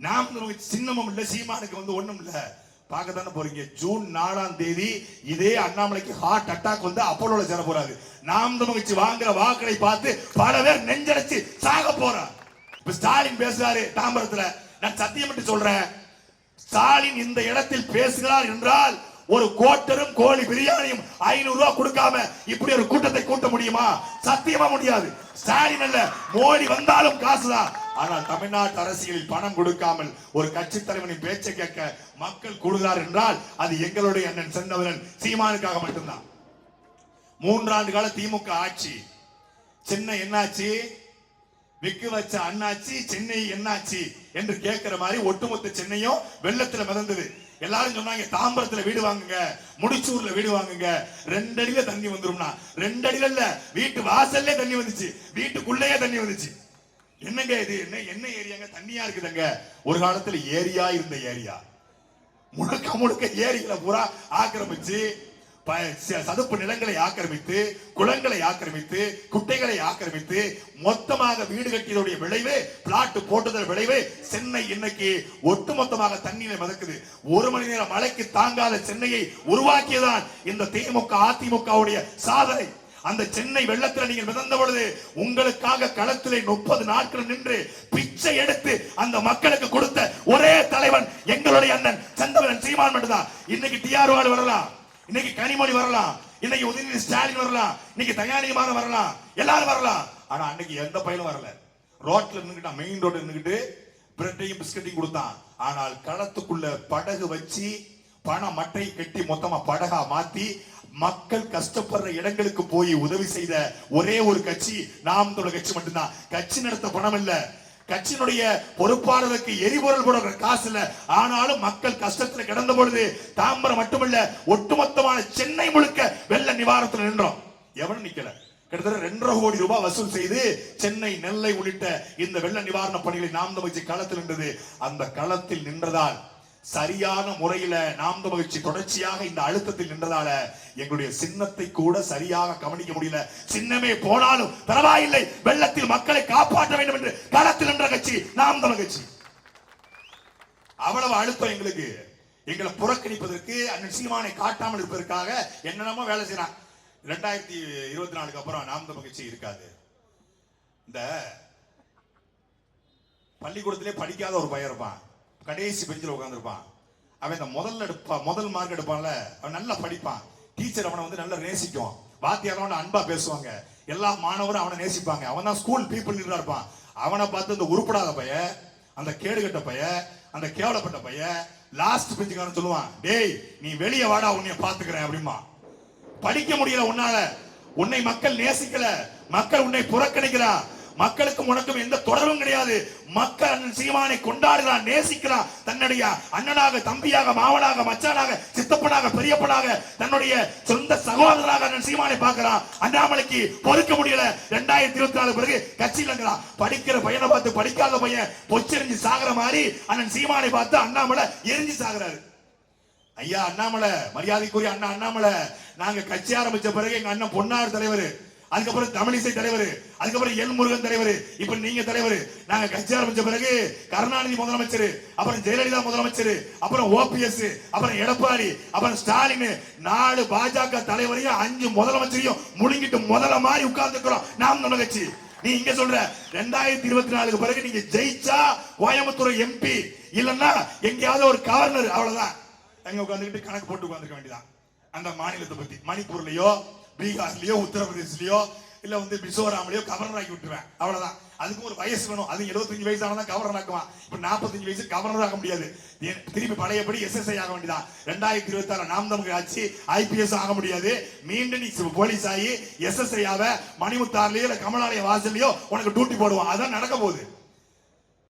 நாம் சின்னமும் இல்ல சீமானுக்கு வந்து ஒண்ணும் இல்ல. பார்க்க தானே போறீங்க. ஜூன் நாலாம் தேதி இதே அண்ணாமலைக்கு ஹார்ட் அட்டாக் வந்து அப்போலோல சேர போறாரு. நாம் தமிழ்ச்சி வாங்குற வாக்களை பார்த்து பல பேர் நெஞ்சடைச்சு சாக போறான் இப்ப ஸ்டாலின் பேசுறாரு தாம்பரத்துல. நான் சத்தியம் மட்டும் சொல்றேன். ஸ்டாலின் இந்த இடத்தில் பேசுகிறார் என்றால் ஒரு கோட்டரும் கோழி பிரியாணியும் ஐநூறு ரூபாய் கொடுக்காம இப்படி ஒரு கூட்டத்தை கூட்ட முடியுமா? சத்தியமா முடியாது. ஸ்டாலின் அல்ல மோடி வந்தாலும் காசுதான். ஆனால் தமிழ்நாட்டு அரசியலில் பணம் கொடுக்காமல் ஒரு கட்சி தலைவனின் பேச்சை கேட்க மக்கள் கூடுகிறார் என்றால் அது எங்களுடைய அண்ணன் செந்தவரன் சீமானுக்காக மட்டும்தான். மூன்றாண்டு கால திமுக ஆட்சி. சென்னை என்னாச்சு? விக்கு வச்ச அண்ணாச்சி சென்னை என்னாச்சு என்று கேட்கிற மாதிரி ஒட்டுமொத்த சென்னையும் வெள்ளத்துல மிதந்தது. எல்லாரும் சொன்னாங்க தாம்பரத்துல வீடு வாங்குங்க முடிச்சூர்ல வீடு வாங்குங்க. ரெண்டு அடியில தண்ணி வந்துரும்னா. ரெண்டு அடியில வீட்டு வாசல்லே தண்ணி வந்துச்சு. வீட்டுக்குள்ளேயே தண்ணி வந்துச்சு. என்னங்க இது? என்ன என்ன ஏரியாங்க? தண்ணியா இருக்குதுங்க. ஒரு காலத்துல ஏரியா இருந்த ஏரியா. முழுக்க முழுக்க ஏரிகளை பூரா ஆக்கிரமிச்சு ப- ச- சதுப்பு நிலங்களை ஆக்கிரமித்து குளங்களை ஆக்கிரமித்து குட்டைகளை ஆக்கிரமித்து மொத்தமாக வீடு கட்டியதுடைய விளைவு பிளாட் போட்டதன் விளைவு சென்னை இன்னைக்கு ஒட்டுமொத்தமாக தண்ணீரை மதக்குது. ஒரு மணி நேரம் மழைக்கு தாங்காத சென்னையை உருவாக்கியதான் இந்த திமுக அதிமுகவுடைய சாதனை. அந்த சென்னை வெள்ளத்தில் நீங்கள் மிதந்த பொழுது உங்களுக்காக களத்திலே முப்பது நாட்கள் நின்று பிச்சை எடுத்து அந்த மக்களுக்கு கொடுத்த ஒரே தலைவன் எங்களுடைய அண்ணன் சந்தவரன் சீமான் மட்டும்தான். இன்னைக்கு டிஆர் வரலாம். இன்னைக்கு கனிமொழி வரலாம். இன்னைக்கு உதயநிதி ஸ்டாலின் வரலாம். இன்னைக்கு தயாநிதிமான வரலாம். எல்லாரும் வரலாம். ஆனா அன்னைக்கு எந்த பயனும் வரல. ரோட்ல நின்றுட்டு மெயின் ரோட்ல நின்றுட்டு பிரெட்டையும் பிஸ்கட்டையும் கொடுத்தான். ஆனால் களத்துக்குள்ள படகு வச்சு பண மட்டை கட்டி மொத்தமா படகா மாத்தி மக்கள் கஷ்டப்படுற இடங்களுக்கு போய் உதவி செய்த ஒரே ஒரு கட்சி நாம் தமிழர் கட்சி மட்டும்தான். கட்சி நடத்த பணம் இல்ல. கட்சியினுடைய பொறுப்பாளருக்கு எரிபொருள் கூட காசு இல்ல. ஆனாலும் மக்கள் கஷ்டத்துல கிடந்த பொழுது தாம்பரம் மட்டுமல்ல ஒட்டுமொத்தமான சென்னை முழுக்க வெள்ள நிவாரணத்துல நின்றோம். எவனும் நிக்கல. கிட்டத்தட்ட ரெண்டரை கோடி ரூபாய் வசூல் செய்து சென்னை நெல்லை உள்ளிட்ட இந்த வெள்ள நிவாரண பணிகளை நாம் தமிழ்ச்சி களத்தில் நின்றது. அந்த களத்தில் நின்றதால் சரியான முறையில நாம் மகிழ்ச்சி தொடர்ச்சியாக இந்த அழுத்தத்தில் நின்றதால எங்களுடைய சின்னத்தை கூட சரியாக கவனிக்க முடியல. சின்னமே போனாலும் பரவாயில்லை. வெள்ளத்தில் மக்களை காப்பாற்ற வேண்டும் என்று களத்தில் நின்ற கட்சி நாம் மகிழ்ச்சி கட்சி அவ்வளவு அழுத்தம் எங்களுக்கு. எங்களை புறக்கணிப்பதற்கு அண்ணன் சீமானை காட்டாமல் இருப்பதற்காக என்னென்னமோ வேலை செய்யறான். ரெண்டாயிரத்தி இருபத்தி நாலுக்கு அப்புறம் நாம் மகிழ்ச்சி இருக்காது. இந்த பள்ளிக்கூடத்திலே படிக்காத ஒரு பையன் இருப்பான். கடைசி பெஞ்சில் உட்காந்துருப்பான் அவன் இந்த முதல்ல எடுப்பான் முதல் மார்க் எடுப்பான்ல அவன் நல்லா படிப்பான். டீச்சர் அவனை வந்து நல்லா நேசிக்கும். வாத்தியார் அவனை அன்பா பேசுவாங்க. எல்லா மாணவரும் அவனை நேசிப்பாங்க. அவன் தான் ஸ்கூல் பீப்புள் இருப்பான். அவனை பார்த்து இந்த உருப்படாத பைய அந்த கேடுகட்ட பைய அந்த கேவலப்பட்ட பைய லாஸ்ட் பெஞ்சுக்காரன் சொல்லுவான் டேய் நீ வெளியே வாடா உன்னைய பாத்துக்கிறேன் அப்படிமா படிக்க முடியல உன்னால. உன்னை மக்கள் நேசிக்கல. மக்கள் உன்னை புறக்கணிக்கிறா மக்களுக்கும் உனக்கும் எந்த தொடர்பும் கிடையாது. மக்கள் அண்ணன் சீமானை கொண்டாடுகிறான் நேசிக்கிறான் தன்னுடைய அண்ணனாக தம்பியாக மாவனாக மச்சானாக சித்தப்பனாக பெரியப்பனாக தன்னுடைய சொந்த சகோதரராக அண்ணன் சீமானை பார்க்கிறான் அண்ணாமலைக்கு பொறுக்க முடியல. ரெண்டாயிரத்தி இருபத்தி நாலு பிறகு கட்சியில் இருக்கிறான் படிக்கிற பையனை பார்த்து படிக்காத பையன் பொச்செறிஞ்சு சாகுற மாதிரி அண்ணன் சீமானை பார்த்து அண்ணாமலை எரிஞ்சு சாகுறாரு. ஐயா அண்ணாமலை மரியாதைக்குரிய அண்ணா அண்ணாமலை நாங்க கட்சி ஆரம்பிச்ச பிறகு எங்க அண்ணன் பொன்னார் தலைவர். அதுக்கப்புறம் தமிழிசை தலைவர் அதுக்கப்புறம் எல் முருகன் தலைவர் இப்ப நீங்க தலைவர். நாங்க கட்சி ஆரம்பிச்ச பிறகு கருணாநிதி முதலமைச்சர் அப்புறம் ஜெயலலிதா முதலமைச்சர் அப்புறம் ஓபிஎஸ் அப்புறம் எடப்பாடி அப்புறம் ஸ்டாலின் நாலு பாஜக தலைவரையும் அஞ்சு முதலமைச்சரையும் முழுங்கிட்டு முதல மாதிரி உட்கார்ந்துக்கிறோம். நாம் நம்ம கட்சி. நீ இங்க சொல்ற ரெண்டாயிரத்தி இருபத்தி நாலுக்கு பிறகு நீங்க ஜெயிச்சா கோயம்புத்தூர் எம்பி இல்லைன்னா எங்கேயாவது ஒரு கவர்னர் அவ்வளவுதான். அங்க உட்காந்துக்கிட்டு கணக்கு போட்டு உட்காந்துக்க வேண்டியதான் அந்த மாநிலத்தை பத்தி. மணிப்பூர்லயோ பீகார்லயோ உத்தரப்பிரதேஷ்லயோ இல்ல வந்து மிசோராம்லயோ கவர்னர் ஆக்கி விட்டுருவேன். அவ்வளவுதான். அதுக்கும் ஒரு வயசு வேணும். அது 75 வயசு ஆனா கவர்னர் ஆக்குவான். இப்ப 45 வயசு கவர்னர் ஆக முடியாது. திருப்பி பழையபடி எஸ்எஸ்ஐ ஆக வேண்டியதான் ரெண்டாயிரத்தி இருபத்தி ஆறு நாம் தமிழ் ஆட்சி ஐபிஎஸ் ஆக முடியாது. மீண்டும் நீ போலீஸ் ஆகி எஸ்எஸ்ஐ ஆவ மணிமுத்தார்லயோ இல்ல கமலாலய வாசல்லையோ உனக்கு டியூட்டி போடுவான். அதான் நடக்க போகுது.